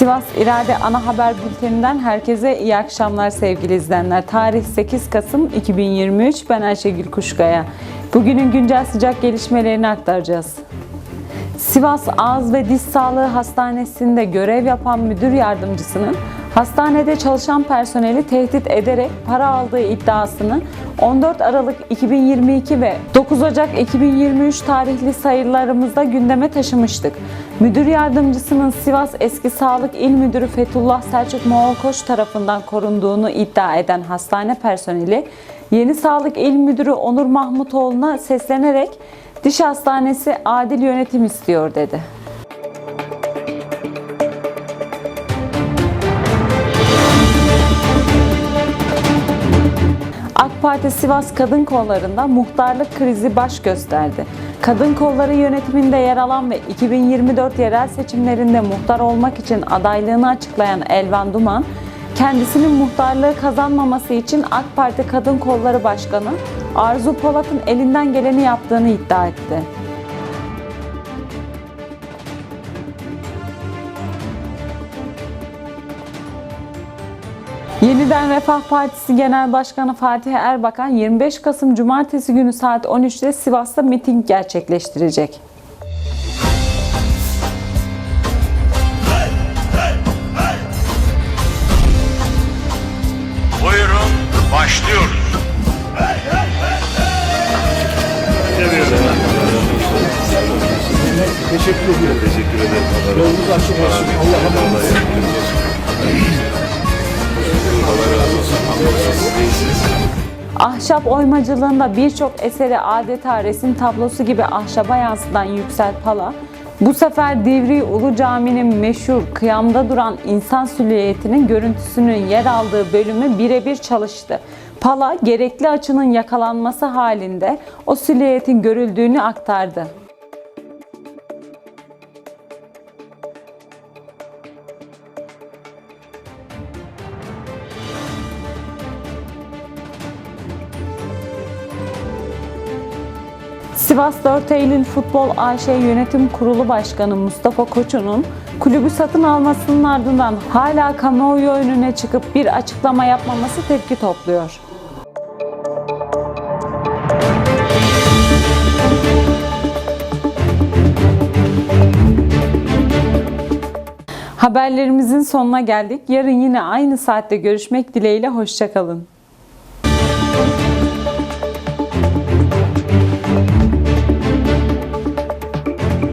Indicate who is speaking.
Speaker 1: Sivas İrade Ana Haber Bülteninden herkese iyi akşamlar sevgili izleyenler. Tarih 8 Kasım 2023. Ben Ayşegül Kuşkaya. Bugünün güncel sıcak gelişmelerini aktaracağız. Sivas Ağız ve Diş Sağlığı Hastanesi'nde görev yapan müdür yardımcısının hastanede çalışan personeli tehdit ederek para aldığı iddiasını 14 Aralık 2022 ve 9 Ocak 2023 tarihli sayılarımızda gündeme taşımıştık. Müdür yardımcısının Sivas Eski Sağlık İl Müdürü Fethullah Selçuk Moğolkoç tarafından korunduğunu iddia eden hastane personeli, Yeni Sağlık İl Müdürü Onur Mahmutoğlu'na seslenerek Diş Hastanesi adil yönetim istiyor dedi. AK Parti Sivas Kadın Kolları'nda muhtarlık krizi baş gösterdi. Kadın Kolları yönetiminde yer alan ve 2024 yerel seçimlerinde muhtar olmak için adaylığını açıklayan Elvan Duman, kendisinin muhtarlığı kazanmaması için AK Parti Kadın Kolları Başkanı Arzu Polat'ın elinden geleni yaptığını iddia etti. Yeniden Refah Partisi Genel Başkanı Fatih Erbakan 25 Kasım Cumartesi günü saat 13'te Sivas'ta miting gerçekleştirecek.
Speaker 2: Buyurun başlıyoruz.
Speaker 3: Teşekkür ediyorum. Teşekkür ederim. Yolunuz açık olsun. Allah'a emanet
Speaker 1: Ahşap oymacılığında birçok eseri adeta resim tablosu gibi ahşaba yansıtan Yüksel Pala, bu sefer Divri Ulu Cami'nin meşhur kıyamda duran insan silüetinin görüntüsünün yer aldığı bölümü birebir çalıştı. Pala gerekli açının yakalanması halinde o silüetin görüldüğünü aktardı. Sivas 4 Eylül Futbol AŞ Yönetim Kurulu Başkanı Mustafa Koçu'nun kulübü satın almasının ardından hala kamuoyu önüne çıkıp bir açıklama yapmaması tepki topluyor. Haberlerimizin sonuna geldik. Yarın yine aynı saatte görüşmek dileğiyle hoşçakalın.